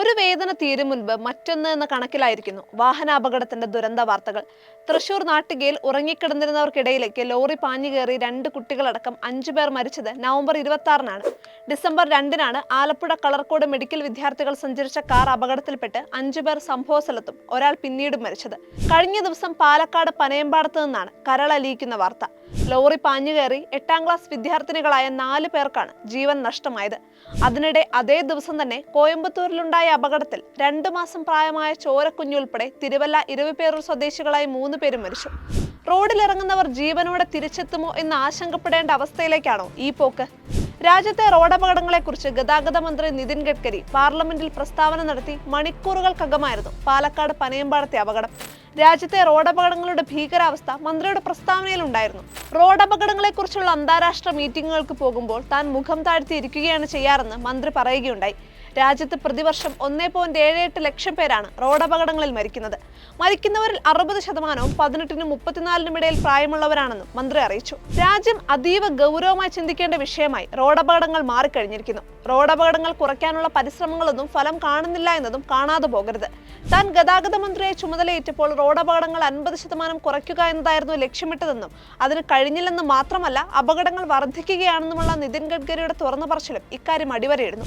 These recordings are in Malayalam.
ഒരു വേദന തീരും മുൻപ് മറ്റൊന്ന് എന്ന കണക്കിലായിരിക്കുന്നു വാഹനാപകടത്തിന്റെ ദുരന്ത വാർത്തകൾ. തൃശൂർ നാട്ടികയിൽ ഉറങ്ങിക്കിടന്നിരുന്നവർക്കിടയിലേക്ക് ലോറി പാഞ്ഞു കയറി രണ്ട് കുട്ടികളടക്കം അഞ്ചു പേർ മരിച്ചത് നവംബർ ഇരുപത്തി ആറിനാണ് ഡിസംബർ രണ്ടിനാണ് ആലപ്പുഴ കളർക്കോട് മെഡിക്കൽ വിദ്യാർത്ഥികൾ സഞ്ചരിച്ച കാർ അപകടത്തിൽപ്പെട്ട് അഞ്ചു പേർ സംഭവ സ്ഥലത്തും ഒരാൾ പിന്നീടും മരിച്ചത്. കഴിഞ്ഞ ദിവസം പാലക്കാട് പനയമ്പാടത്ത് നിന്നാണ് കരളലിയിക്കുന്ന വാർത്ത. ലോറി പാഞ്ഞുകയറി എട്ടാം ക്ലാസ് വിദ്യാർത്ഥിനികളായ നാല് പേർക്കാണ് ജീവൻ നഷ്ടമായത്. അതിനിടെ അതേ ദിവസം തന്നെ കോയമ്പത്തൂരിലുണ്ടായ അപകടത്തിൽ രണ്ടു മാസം പ്രായമായ ചോരക്കുഞ്ഞുൾപ്പെടെ തിരുവല്ല ഇരുവിപേരൂർ സ്വദേശികളായി മൂന്ന് പേരും മരിച്ചു. റോഡിലിറങ്ങുന്നവർ ജീവനോടെ തിരിച്ചെത്തുമോ എന്ന് ആശങ്കപ്പെടേണ്ട അവസ്ഥയിലേക്കാണോ ഈ പോക്ക്? രാജ്യത്തെ റോഡപകടങ്ങളെക്കുറിച്ച് ഗതാഗത മന്ത്രി നിതിൻ ഗഡ്കരി പാർലമെന്റിൽ പ്രസ്താവന നടത്തി മണിക്കൂറുകൾക്കകമായിരുന്നു പാലക്കാട് പനയമ്പാടത്തെ അപകടം. രാജ്യത്തെ റോഡപകടങ്ങളുടെ ഭീകരാവസ്ഥ മന്ത്രിയുടെ പ്രസ്താവനയിൽ ഉണ്ടായിരുന്നു. റോഡപകടങ്ങളെക്കുറിച്ചുള്ള അന്താരാഷ്ട്ര മീറ്റിംഗുകൾക്ക് പോകുമ്പോൾ താൻ മുഖം താഴ്ത്തിയിരിക്കുകയാണ് ചെയ്യാറെന്ന് മന്ത്രി പറയുകയുണ്ടായി. രാജ്യത്ത് പ്രതിവർഷം ഒന്നേ പോയിന്റ് ഏഴ് എട്ട് ലക്ഷം പേരാണ് റോഡപകടങ്ങളിൽ മരിക്കുന്നത്. മരിക്കുന്നവരിൽ അറുപത് ശതമാനവും പതിനെട്ടിനും മുപ്പത്തിനാലിനും ഇടയിൽ പ്രായമുള്ളവരാണെന്നും മന്ത്രി അറിയിച്ചു. രാജ്യം അതീവ ഗൗരവമായി ചിന്തിക്കേണ്ട വിഷയമായി റോഡപകടങ്ങൾ മാറിക്കഴിഞ്ഞിരിക്കുന്നു. റോഡപകടങ്ങൾ കുറയ്ക്കാനുള്ള പരിശ്രമങ്ങളൊന്നും ഫലം കാണുന്നില്ല എന്നതും കാണാതെ പോകരുത്. താൻ ഗതാഗത മന്ത്രിയെ ചുമതലയേറ്റപ്പോൾ റോഡപകടങ്ങൾ അൻപത് ശതമാനം കുറയ്ക്കുക എന്നതായിരുന്നു ലക്ഷ്യമിട്ടതെന്നും അതിന് കഴിഞ്ഞില്ലെന്ന് മാത്രമല്ല അപകടങ്ങൾ വർദ്ധിക്കുകയാണെന്നുമുള്ള നിതിൻ ഗഡ്കരിയുടെ തുറന്നു പറച്ചിലും ഇക്കാര്യം അടിവരയിടുന്നു.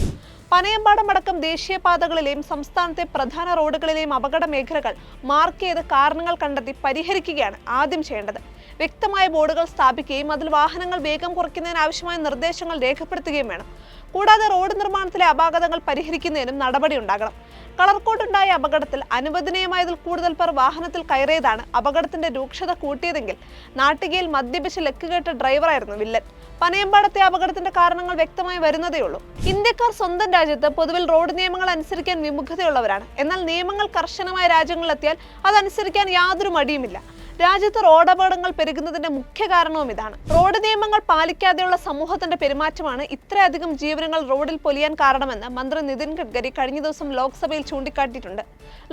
പനയമ്പാടം അടക്കം ദേശീയപാതകളിലെയും സംസ്ഥാനത്തെ പ്രധാന റോഡുകളിലെയും അപകട മേഖലകൾ മാർക്ക് ചെയ്ത് കാരണങ്ങൾ കണ്ടെത്തി പരിഹരിക്കുകയാണ് ആദ്യം ചെയ്യേണ്ടത്. വ്യക്തമായ ബോർഡുകൾ സ്ഥാപിക്കുകയും അതിൽ വാഹനങ്ങൾ വേഗം കുറയ്ക്കുന്നതിന് ആവശ്യമായ നിർദ്ദേശങ്ങൾ രേഖപ്പെടുത്തുകയും വേണം. കൂടാതെ റോഡ് നിർമ്മാണത്തിലെ അപാകതകൾ പരിഹരിക്കുന്നതിനും നടപടി ഉണ്ടാകണം. കളർക്കോട്ടുണ്ടായ അപകടത്തിൽ അനുവദനീയമായതിൽ കൂടുതൽ പേർ വാഹനത്തിൽ കയറിയതാണ് അപകടത്തിന്റെ രൂക്ഷത കൂട്ടിയതെങ്കിൽ നാട്ടികയിൽ മദ്യപിച്ച് ലക്കുകെട്ട ഡ്രൈവറായിരുന്നു വില്ലൻ. പനയമ്പാടത്തെ അപകടത്തിന്റെ കാരണങ്ങൾ വ്യക്തമായി വരുന്നതേയുള്ളൂ ഇന്ത്യക്കാർ സ്വന്തം രാജ്യത്ത് പൊതുവിൽ റോഡ് നിയമങ്ങൾ അനുസരിക്കാൻ വിമുഖതയുള്ളവരാണ്. എന്നാൽ നിയമങ്ങൾ കർശനമായ രാജ്യങ്ങളിലെത്തിയാൽ അതനുസരിക്കാൻ യാതൊരു മടിയുമില്ല. രാജ്യത്ത് റോഡപകടങ്ങൾ പെരുകുന്നതിന്റെ മുഖ്യ കാരണവും ഇതാണ്. റോഡ് നിയമങ്ങൾ പാലിക്കാതെയുള്ള സമൂഹത്തിന്റെ പെരുമാറ്റമാണ് ഇത്രയധികം ജീവനങ്ങൾ റോഡിൽ പൊലിയാൻ കാരണമെന്ന് മന്ത്രി നിതിൻ ഗഡ്കരി കഴിഞ്ഞ ദിവസം ലോക്സഭയിൽ ചൂണ്ടിക്കാട്ടിയിട്ടുണ്ട്.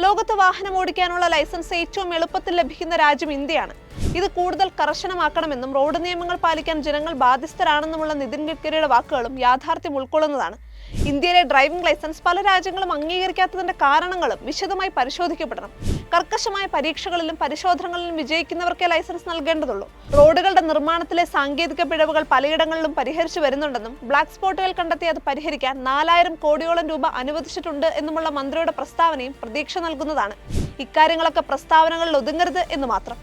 ലോകത്ത് വാഹനം ഓടിക്കാനുള്ള ലൈസൻസ് ഏറ്റവും എളുപ്പത്തിൽ ലഭിക്കുന്ന രാജ്യം ഇന്ത്യയാണ്. ഇത് കൂടുതൽ കർശനമാക്കണമെന്നും റോഡ് നിയമങ്ങൾ പാലിക്കാൻ ജനങ്ങൾ ബാധ്യസ്ഥരാണെന്നുമുള്ള നിതിൻ ഗഡ്കരിയുടെ വാക്കുകളും യാഥാർത്ഥ്യം ഉൾക്കൊള്ളുന്നതാണ്. ഇന്ത്യയിലെ ഡ്രൈവിംഗ് ലൈസൻസ് പല രാജ്യങ്ങളും അംഗീകരിക്കാത്തതിന്റെ കാരണങ്ങളും വിശദമായി പരിശോധിക്കപ്പെടണം. കർക്കശമായ പരീക്ഷകളിലും പരിശോധനകളിലും വിജയിക്കുന്നവർക്കേ ലൈസൻസ് നൽകേണ്ടതുള്ളൂ. റോഡുകളുടെ നിർമ്മാണത്തിലെ സാങ്കേതിക പിഴവുകൾ പലയിടങ്ങളിലും പരിഹരിച്ചു വരുന്നുണ്ടെന്നും ബ്ലാക്ക് സ്പോട്ടുകൾ കണ്ടെത്തി അത് പരിഹരിക്കാൻ നാലായിരം കോടിയോളം രൂപ അനുവദിച്ചിട്ടുണ്ട് എന്നുമുള്ള മന്ത്രിയുടെ പ്രസ്താവനയും പ്രതീക്ഷ നൽകുന്നതാണ്. ഇക്കാര്യങ്ങളൊക്കെ പ്രസ്താവനകളിൽ ഒതുങ്ങരുത് എന്ന് മാത്രം.